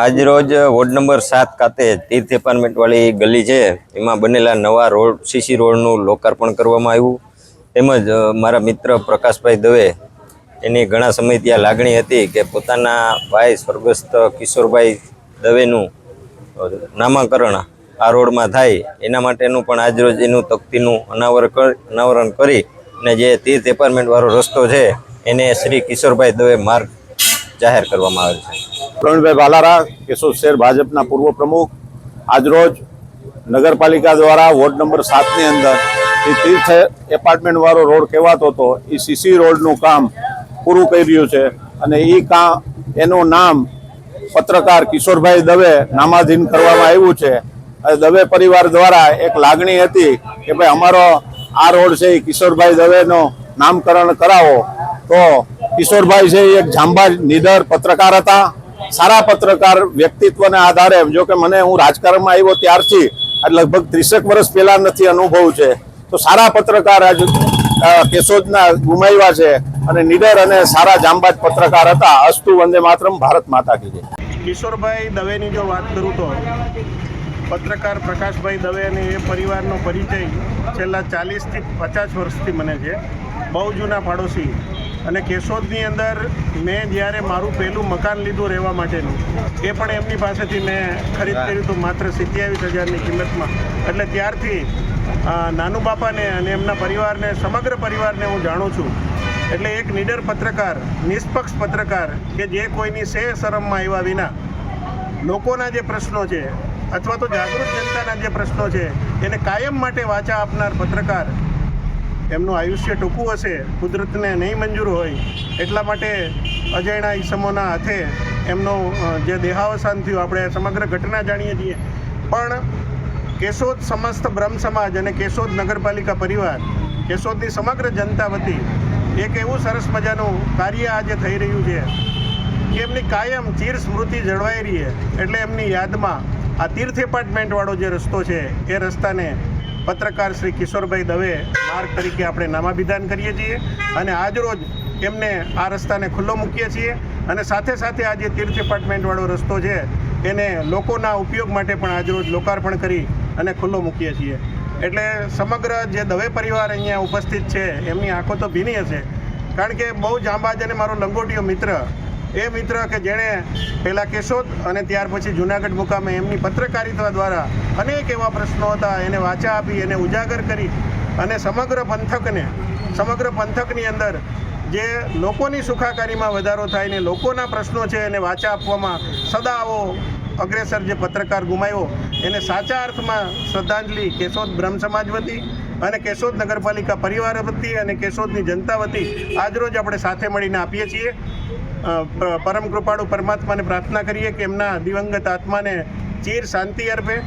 આજ રોજ ward number સાત ખાતે તીર્થ એપાર્ટમેન્ટવાળી ગલી છે, એમાં બનેલા નવા રોડ, સીસી રોડનું લોકાર્પણ કરવામાં આવ્યું. તેમજ મારા મિત્ર પ્રકાશભાઈ દવે, એની ઘણા સમય ત્યાં લાગણી હતી કે પોતાના ભાઈ સ્વર્ગસ્થ કિશોરભાઈ દવેનું નામાંકરણ આ રોડમાં થાય. એના માટેનું પણ આજરોજ એનું તકતીનું અનાવર અનાવરણ કરી અને જે તીર્થ એપાર્ટમેન્ટવાળો રસ્તો છે, એને શ્રી કિશોરભાઈ દવે માર્ગ જાહેર કરવામાં આવે છે. પ્રવીણભાઈ ભાલારા કેશોદ શહેર ભાજપના પૂર્વ પ્રમુખ. આજરોજ નગરપાલિકા દ્વારા વોર્ડ નંબર સાતની અંદર એ તીર્થ એપાર્ટમેન્ટવાળો રોડ કહેવાતો હતો. એ સીસી રોડનું કામ પૂરું કર્યું છે અને એ કામ એનું નામ પત્રકાર કિશોરભાઈ દવે નામાધીન કરવામાં આવ્યું છે. અને દવે પરિવાર દ્વારા એક લાગણી હતી કે ભાઈ અમારો આ રોડ છે એ કિશોરભાઈ દવેનો નામકરણ કરાવો. તો કિશોરભાઈ છે એક જાંબા નિડર પત્રકાર હતા. સારા પત્રકાર વ્યક્તિત્વના આધારે જો કે મને હું રાજકારણમાં આવ્યો ત્યારથી લગભગ ત્રીસેક વર્ષ પહેલા નથી અનુભવ છે. તો સારા પત્રકાર આજ કેશોદના ગુમાવ્યા છે અને નિડર અને સારા જાંબાજ પત્રકાર હતા. અસ્તુ વંદે માતરમ, ભારત માતા કી કિશોરભાઈ દવેની જો વાત કરું તો, પત્રકાર પ્રકાશભાઈ દવે અને એ પરિવારનો પરિચય છેલ્લા ચાલીસથી પચાસ વર્ષથી મને છે. બહુ જૂના પાડોશી. અને કેશોદની અંદર મેં જ્યારે મારું પહેલું મકાન લીધું રહેવા માટેનું, એ પણ એમની પાસેથી મેં ખરીદ કર્યું હતું માત્ર સિત્યાવીસ હજારની કિંમતમાં. એટલે ત્યારથી નાનું બાપાને અને એમના પરિવારને, સમગ્ર પરિવારને હું જાણું છું. એટલે એક નીડર પત્રકાર, નિષ્પક્ષ પત્રકાર કે જે કોઈની સે શરમમાં આવ્યા વિના લોકોના જે પ્રશ્નો છે, અથવા તો જાગૃત જનતાના જે પ્રશ્નો છે, એને કાયમ માટે વાચા આપનાર પત્રકાર એમનું આયુષ્ય ટૂંકું હશે, કુદરતને નહીં મંજૂર હોય, એટલા માટે અજયના ઈસમોના હાથે એમનો જે દેહાવસાન થયું, આપણે સમગ્ર ઘટના જાણીએ છીએ. પણ કેશોદ સમસ્ત બ્રહ્મ સમાજ અને કેશોદ નગરપાલિકા પરિવાર, કેશોદની સમગ્ર જનતા વતી એક એવું સરસ મજાનું કાર્ય આજે થઈ રહ્યું છે કે એમની કાયમ ચીર સ્મૃતિ જળવાઈ રહી એટલે એમની યાદમાં આ તીર્થ એપાર્ટમેન્ટવાળો જે રસ્તો છે, એ રસ્તાને પત્રકાર શ્રી કિશોરભાઈ દવે માર્ગ તરીકે આપણે નામાભિધાન કરીએ છીએ અને આજરોજ એમને આ રસ્તાને ખુલ્લો મૂકીએ છીએ અને સાથે સાથે આ જે તીર્થ એપાર્ટમેન્ટવાળો રસ્તો છે, એને લોકોના ઉપયોગ માટે પણ આજરોજ લોકાર્પણ કરી અને ખુલ્લો મૂકીએ છીએ. એટલે સમગ્ર જે દવે પરિવાર અહીંયા ઉપસ્થિત છે, એમની આંખો તો ભીની હશે. કારણ કે બહુ જાંબાજ અને મારો લંગોટીયો મિત્ર એ મિત્ર કે જેણે પહેલાં કેશોદ અને ત્યાર પછી જુનાગઢ મુકામે એમની પત્રકારિતા દ્વારા અનેક એવા પ્રશ્નો હતા, એને વાચા આપી, એને ઉજાગર કરી અને સમગ્ર પંથકને, સમગ્ર પંથકની અંદર જે લોકોની સુખાકારીમાં વધારો થાય ને લોકોના પ્રશ્નો છે એને વાચા આપવામાં સદા આવો અગ્રેસર જે પત્રકાર ગુમાવ્યો, એને સાચા અર્થમાં શ્રદ્ધાંજલિ કેશોદ બ્રહ્મ સમાજ વતી અને કેશોદ નગરપાલિકા પરિવાર વતી અને કેશોદની જનતા વતી આજરોજ આપણે સાથે મળીને આપીએ છીએ. પરમ કૃપાળુ પરમાત્માને પ્રાર્થના કરીએ કે એમના દિવંગત આત્માને ચીર શાંતિ અર્પે.